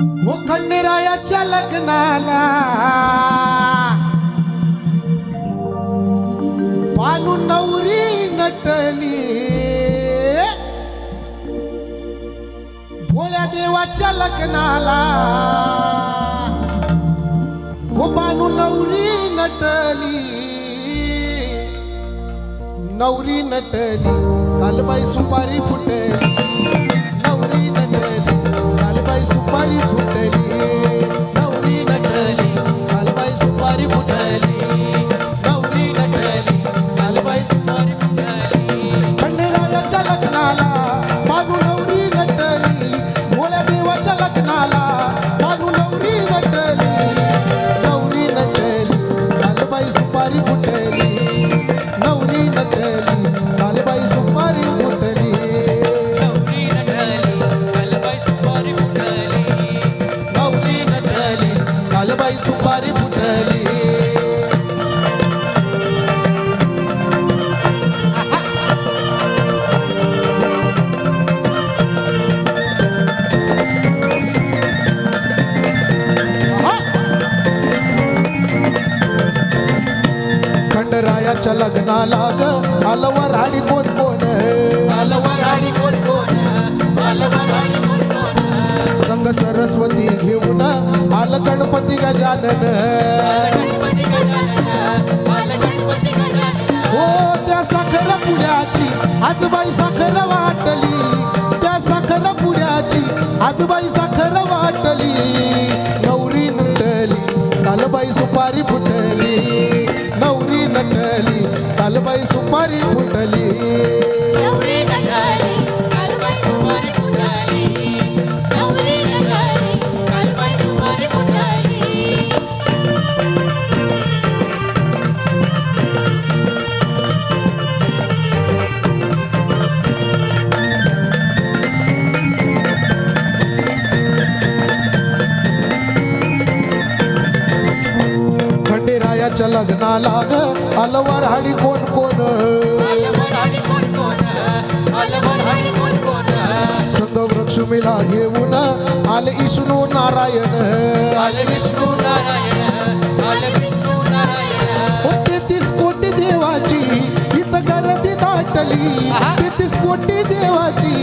हो खंडेरायाच्या लग्नाला. पानू नवरी नटली. भोळ्या देवाच्या लग्नाला. हो पानू नवरी नटली. नवरी नटली. कालबाई सुपारी फुटली. खंडरायाच्या लग्नाला ग. आलवर आणि कोण कोण अलवर आणि कोण कोण अलवर आणि कोण कोण संग सरस्वती घेऊन आल गणपती गजानन हो त्या साखर पुण्याची आजबाई साखर वाटली. त्या साखर पुण्याची आजबाई साखर वाटली. नवरी नटली कालबाई सुपारी फुटली. नवरी नटली कालबाई सुपारी फुटली. लग्नाला ग अलवर हाडी कोण वृक्षमीला घेऊन आले विष्णू नारायण. आल विष्णू नारायण आल विष्णू नारायण. तेहतीस कोटी देवाची इथं गर्दी दाटली. तेहतीस कोटी देवाची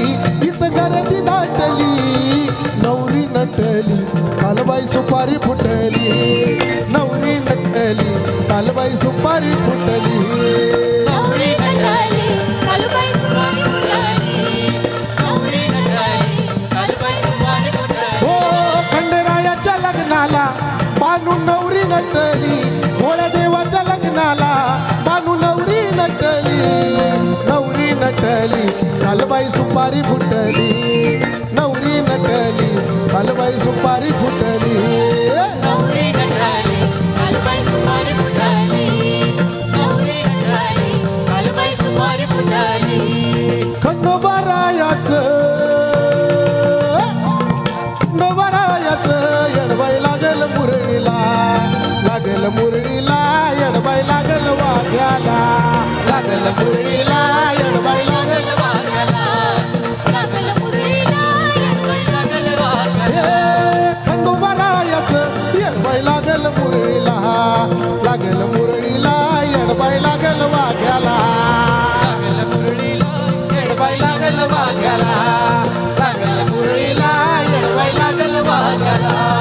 इथं गर्दी दाटली. नवरी नटली कालबाई सुपारी फुटली. नटली भोळ्या देवाच्या लग्नाला बानू नवरी नटली. नवरी नटली कालबाई सुपारी फुटली. नवरी नटली कालबाई सुपारी फुटली. लागल वाघ्याला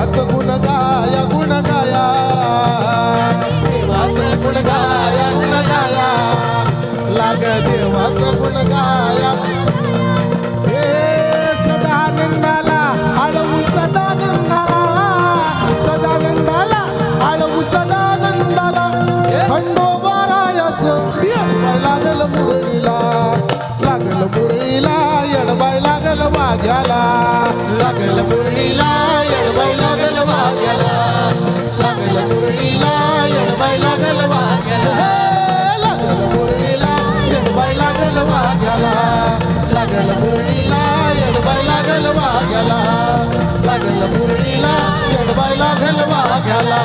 देवाचं गुण गाया गुण गाया देवाचं गुण गाया गुण गाया लाग देवाचं गुण गाया हे सदानंदाला आळवू सदानंदाला. सदानंदाला आळवू खंडोबारायाचं येडबाय लागल मुरळीला. लागल मुरळीला येडबाय लागल वाघ्याला. लागल मुरळीला येडबाई लागल वाग्याला लागल मुरळीला येडबाई लागल वाग्याला लागल मुरळीला येडबाय लागल वाघ्याला. लागल मुरळीला येडबाई लागल वाग्याला लागल मुरळीला येडबाई लागल वाग्याला